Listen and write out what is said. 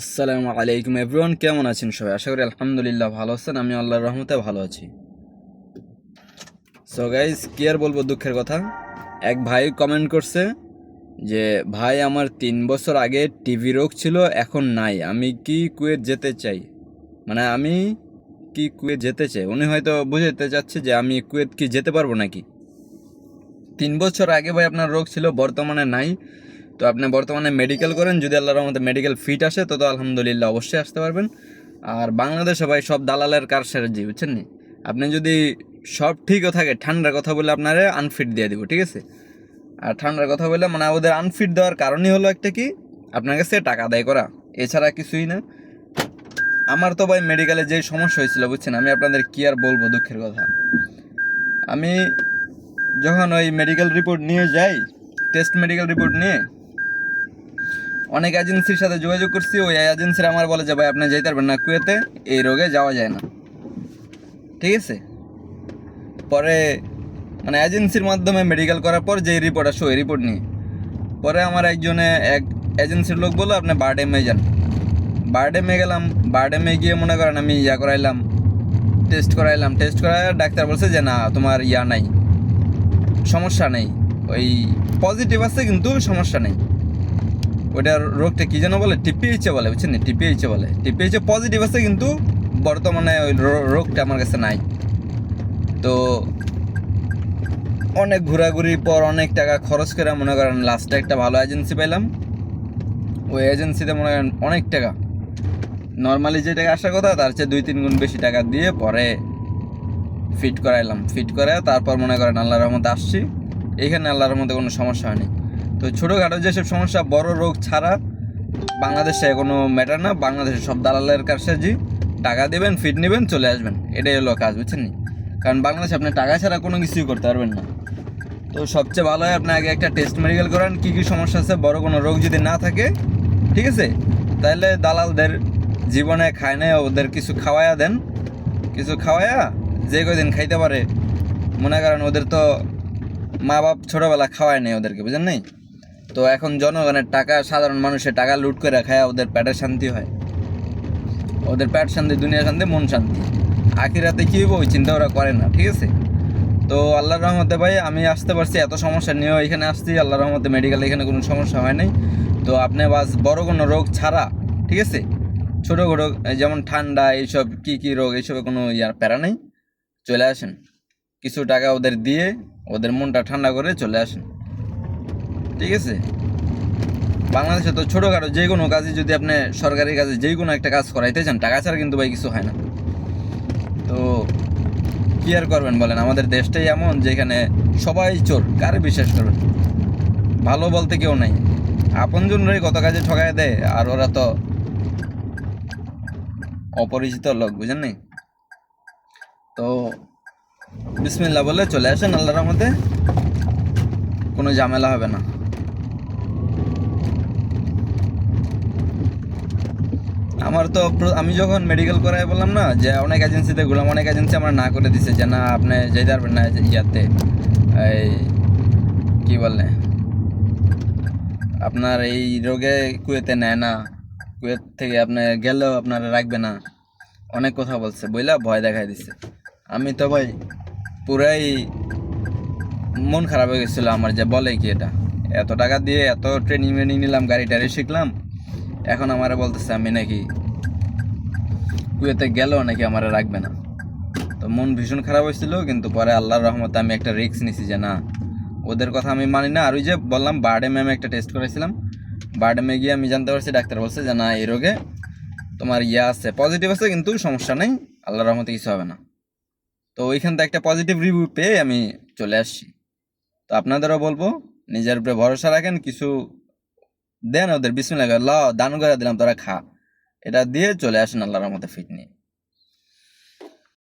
আসসালামু আলাইকুম এভরিওয়ান, কেমন আছেন সবাই? আশা করি আলহামদুলিল্লাহ ভালো আছেন আমি আল্লাহর রহমতে ভালো আছি। সো গাইজ কি আর বলব দুঃখের কথা? এক ভাই কমেন্ট করছে যে, ভাই, আমার তিন বছর আগে টিভি রোগ ছিল, এখন নাই, আমি কি কুয়েত যেতে চাই? মানে আমি কি কুয়েত যেতে চাই? উনি হয়তো বুঝাতে চাচ্ছে যে, আমি কুয়েত কি যেতে পারব নাকি? তিন বছর আগে ভাই আপনার রোগ ছিল, বর্তমানে নাই। তো আপনি বর্তমানে মেডিকেল করেন, যদি আল্লাহর রহমতে মেডিকেল ফিট আসে, তো তো আলহামদুলিল্লাহ অবশ্যই আসতে পারবেন। আর বাংলাদেশে ভাই সব দালালের কার জি, বুঝছেন নি? আপনি যদি সব ঠিকও থাকে, ঠান্ডার কথা বলে আপনারে আনফিট দিয়ে দিব, ঠিক আছে? আর ঠান্ডার কথা বলে মানে ওদের আনফিট দেওয়ার কারণই হলো একটা কি? আপনার কাছে টাকা আদায় করা, এছাড়া কিছুই না। আমার তো ভাই মেডিকেলে যেই সমস্যা হয়েছিল, বুঝছেন, আমি আপনাদের কি আর বলব দুঃখের কথা। আমি যখন ওই মেডিকেল রিপোর্ট নিয়ে যাই টেস্ট মেডিকেল রিপোর্ট নিয়ে অনেক এজেন্সির সাথে যোগাযোগ করছি, ওই এজেন্সির আমার বলে যে, ভাই, আপনি যাইতে পারবেন না কুয়েতে, এই রোগে যাওয়া যায় না। ঠিক আছে? পরে মানে এজেন্সির মাধ্যমে মেডিকেল করার পর যে রিপোর্ট আসো, ওই রিপোর্ট নিয়ে পরে আমার একজনে, এক এজেন্সির লোক বলল, আপনি বারডেমে যান। বারডেমে গেলাম বারডেমে গিয়ে মনে করেন আমি ইয়া করাইলাম টেস্ট করাইলাম টেস্ট করাই ডাক্তার বলছে যে, না, তোমার ইয়া নাই, সমস্যা নেই। ওই পজিটিভ আছে, কিন্তু সমস্যা নেই। ওটার রোগটা কি যেন বলে? টিপিএইচে বলে, বুঝছেন টিপিএইচে বলে। টিপিএইচে পজিটিভ আছে কিন্তু বর্তমানে ওই রোগটা আমার কাছে নাই। তো অনেক ঘোরাঘুরির পর অনেক টাকা খরচ করে মনে করেন লাস্টে একটা ভালো এজেন্সি পেলাম ওই এজেন্সিতে মনে করেন অনেক টাকা। নর্মালি যে টাকা আসার কথা, তার চেয়ে দুই তিন গুণ বেশি টাকা দিয়ে পরে ফিট করাইলাম। ফিট করে তারপর মনে করেন আল্লাহর রহমতে আসছি। এখানে আল্লাহর মধ্যে কোনো সমস্যা হয়নি। তো ছোটোখাটো যেসব সমস্যা, বড় রোগ ছাড়া বাংলাদেশে কোনো ম্যাটার না। বাংলাদেশে সব দালালের কাছে টাকা দেবেন ফিট নেবেন, চলে আসবেন। এটাই হলো কাজ, বুঝছেন কারণ বাংলাদেশে আপনি টাকা ছাড়া কোনো কিছুই করতে পারবেন না। তো সবচেয়ে ভালো হয় আপনি আগে একটা টেস্ট মেডিকেল করান, কী কী সমস্যা আছে, বড় কোনো রোগ যদি না থাকে, ঠিক আছে? তাহলে দালালদের জীবনে খায় না ওদের কিছু খাওয়ায়া দেন। কিছু খাওয়ায়া, যে কদিন খাইতে পারে। মনে করেন ওদের তো মা বাপ ছোটোবেলা খাওয়ায় নেই ওদেরকে, বুঝেন নাই? তো এখন জনগণের টাকা, সাধারণ মানুষের টাকা লুট করে খায় ওদের পেটের শান্তি হয়। ওদের পেট শান্তি দুনিয়া শান্তি, মন শান্তি। আখিরাতে কী ওই চিন্তা ওরা করে না, ঠিক আছে? তো আল্লাহর রহমতে ভাই, আমি আসতে পারছি, এত সমস্যা নিয়েও এখানে আসছি, আল্লাহর রহমতে মেডিকেলে এখানে কোনো সমস্যা হয় নাই। তো আপনি বাস বড় কোনো রোগ ছাড়া, ঠিক আছে? ছোটো ছোটো যেমন ঠান্ডা, এইসব কী কী রোগ, এইসবে কোনো ইয়ার প্যারা নেই। চলে আসেন। কিছু টাকা ওদের দিয়ে, ওদের মনটা ঠান্ডা করে চলে আসেন। ঠিক আছে? বাংলাদেশে তো ছোটোখাটো যে কোনো কাজে যদি আপনি সরকারি কাজে যে কোনো একটা কাজ করাইতে চান, টাকা ছাড়া কিন্তু ভাই কিছু হয় না। তো কি আর করবেন বলেন? আমাদের দেশটাই এমন যেখানে সবাই চোর, কারে বিশ্বাস করবেন? ভালো বলতে কেউ নাই। আপনজনরাই কত কাজে ঠকায় দেয়, আর ওরা তো অপরিচিত লোক, বুঝেন নাই? তো বিসমিল্লা বলে চলে আসেন, আল্লাহর রহমতে। কোনো ঝামেলা হবে না। আমার তো আমি যখন মেডিকেল করাই বললাম না যে অনেক এজেন্সিতে ঘুরলাম, অনেক এজেন্সি আমার না করে দিছে যে, না, আপনি যেতে পারবেন না ইয়াতে। এই, কি বলে? আপনার এই রোগে কুয়েতে নেয় না। কুয়েত থেকে আপনি গেলেও আপনার রাখবে না। অনেক কথা বলছে, বুঝলা? ভয় দেখাই দিছে। আমি তো ভাই পুরাই মন খারাপ হয়ে গেছিল আমার, যে বলে কি এটা? এত টাকা দিয়ে এত ট্রেনিং ট্রেনিং নিলাম গাড়ি টাড়ি শিখলাম এখন আমারে বলতেছে, আমি নাকি কুয়েতে গেলেও নাকি আমারে রাখবে না। তো মন ভীষণ খারাপ হয়েছিল, কিন্তু পরে আল্লাহর রহমতে আমি একটা রিস্ক নিছি যে না, ওদের কথা আমি মানি না। আর ওই যে বললাম, বার্ডে ম্যামে একটা টেস্ট করেছিলাম বার্ডেমে গিয়ে আমি জানতে পারছি, ডাক্তার বলছে যে না, এই রোগে তোমার ইয়ে আছে পজিটিভ আছে, কিন্তু সমস্যা নেই, আল্লাহর রহমতে কিছু হবে না। তো ওইখান থেকে একটা পজিটিভ রিভিউ পেয়ে আমি চলে আসছি। তো আপনাদেরও বলব, নিজের উপরে ভরসা রাখেন, কিছু দেন ওদের বিসমিল্লাহ ল দান করে দিলাম, তোরা খা। এটা দিয়ে চলে আসেন আল্লাহর মতো ফিট